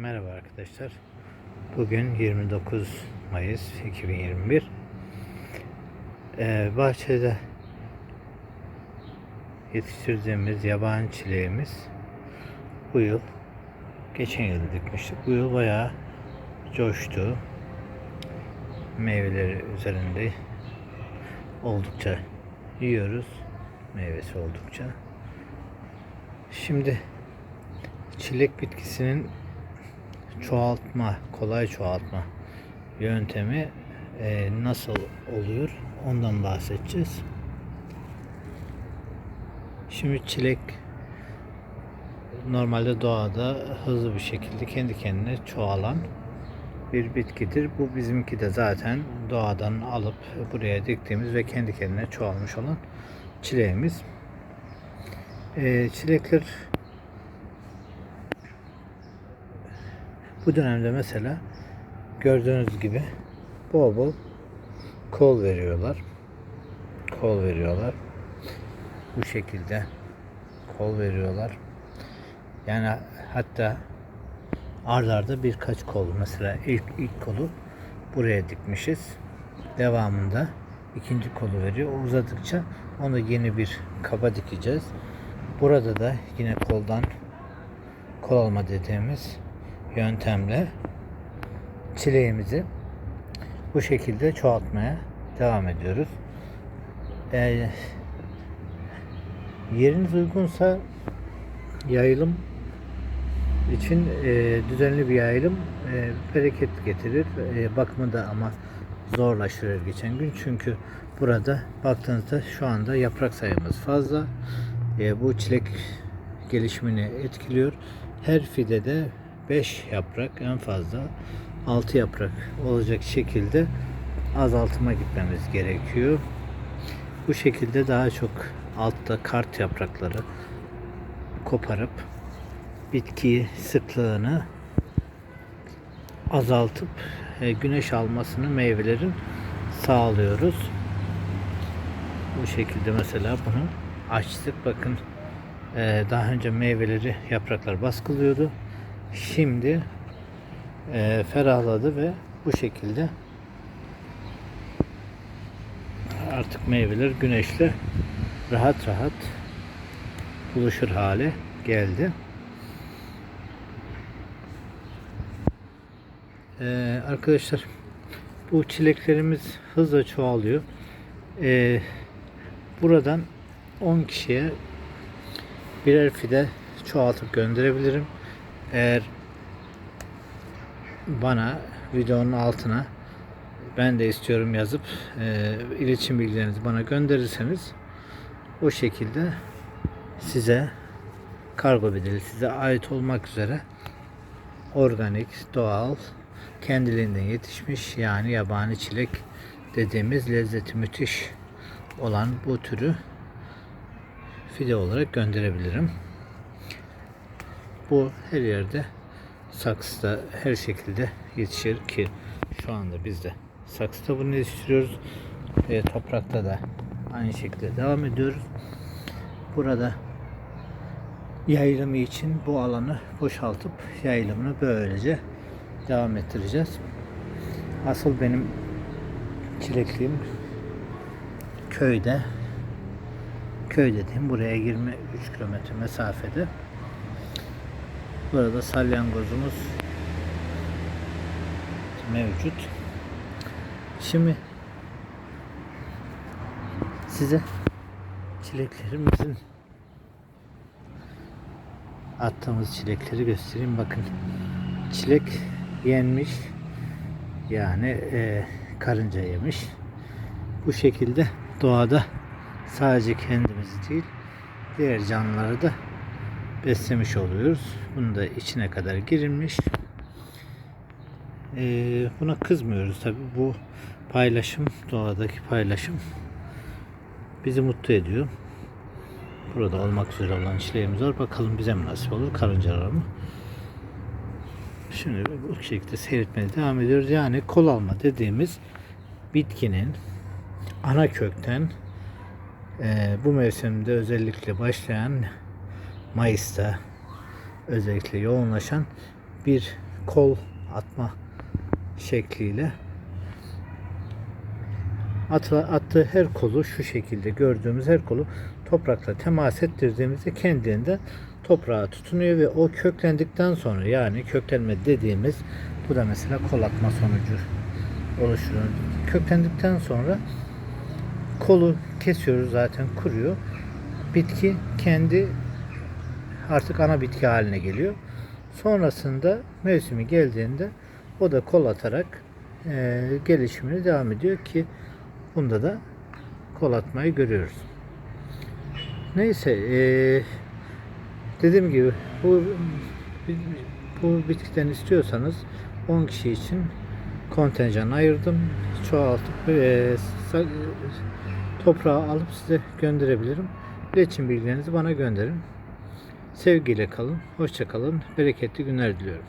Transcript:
Merhaba arkadaşlar. Bugün 29 Mayıs 2021. Ee, bahçede yetiştirdiğimiz yabani çileğimiz bu yıl geçen yıl dikmiştik. Bu yıl bayağı coştu. Meyveleri üzerinde oldukça yiyoruz. Meyvesi oldukça. Şimdi çilek bitkisinin çoğaltma, kolay çoğaltma yöntemi e, nasıl oluyor ondan bahsedeceğiz. Şimdi çilek normalde doğada hızlı bir şekilde kendi kendine çoğalan bir bitkidir. Bu bizimki de zaten doğadan alıp buraya diktiğimiz ve kendi kendine çoğalmış olan çileğimiz. E, çilekler Bu dönemde mesela gördüğünüz gibi bol bol kol veriyorlar. Kol veriyorlar. Bu şekilde kol veriyorlar. Yani hatta ard arda birkaç kol mesela ilk ilk kolu buraya dikmişiz. Devamında ikinci kolu veriyor. Uzadıkça onu yeni bir kaba dikeceğiz. Burada da yine koldan kol alma dediğimiz yöntemle çileğimizi bu şekilde çoğaltmaya devam ediyoruz. Ee, yeriniz uygunsa yayılım için e, düzenli bir yayılım e, bereket getirir. E, bakımı da ama zorlaştırır geçen gün. Çünkü burada baktığınızda şu anda yaprak sayımız fazla. E, bu çilek gelişimini etkiliyor. Her fidede 5 yaprak en fazla 6 yaprak olacak şekilde azaltıma gitmemiz gerekiyor. Bu şekilde daha çok altta kart yaprakları koparıp bitki sıklığını azaltıp e, güneş almasını meyvelerin sağlıyoruz. Bu şekilde mesela bunu açtık. Bakın e, daha önce meyveleri yapraklar baskılıyordu. Şimdi e, ferahladı ve bu şekilde artık meyveler güneşle rahat rahat buluşur hale geldi. Ee, arkadaşlar bu çileklerimiz hızla çoğalıyor. Ee, buradan 10 kişiye birer fide çoğaltıp gönderebilirim. Eğer bana videonun altına ben de istiyorum yazıp e, iletişim bilgilerinizi bana gönderirseniz o şekilde size kargo bedeli size ait olmak üzere organik, doğal, kendiliğinden yetişmiş yani yabani çilek dediğimiz lezzeti müthiş olan bu türü fide olarak gönderebilirim. Bu her yerde saksıda her şekilde yetişir ki şu anda biz de saksıda bunu yetiştiriyoruz ve toprakta da aynı şekilde devam ediyoruz. Burada yayılımı için bu alanı boşaltıp yayılımını böylece devam ettireceğiz. Asıl benim çilekliğim köyde köy dediğim buraya 23 kilometre mesafede. Burada salyangozumuz mevcut. Şimdi size çileklerimizin attığımız çilekleri göstereyim. Bakın çilek yenmiş yani e, karınca yemiş. Bu şekilde doğada sadece kendimizi değil diğer canlıları da beslemiş oluyoruz. Bunu da içine kadar girilmiş. Ee, buna kızmıyoruz tabi. Bu paylaşım, doğadaki paylaşım bizi mutlu ediyor. Burada olmak üzere olan çileğimiz var. Bakalım bize mi nasip olur, karıncalar mı? Şimdi bu şekilde seyretmeye devam ediyoruz. Yani kol alma dediğimiz bitkinin ana kökten e, bu mevsimde özellikle başlayan Mayıs'ta özellikle yoğunlaşan bir kol atma şekliyle atı, attığı her kolu şu şekilde gördüğümüz her kolu toprakla temas ettirdiğimizde kendinden toprağa tutunuyor ve o köklendikten sonra yani köklenme dediğimiz bu da mesela kol atma sonucu oluşuyor. Köklendikten sonra kolu kesiyoruz zaten kuruyor. Bitki kendi artık ana bitki haline geliyor. Sonrasında mevsimi geldiğinde o da kol atarak e, gelişimine devam ediyor ki bunda da kol atmayı görüyoruz. Neyse e, dediğim gibi bu bu bitkiden istiyorsanız 10 kişi için kontenjan ayırdım. Çoğaltıp e, toprağa alıp size gönderebilirim. İletişim bilgilerinizi bana gönderin. Sevgiyle kalın, hoşça kalın, bereketli günler diliyorum.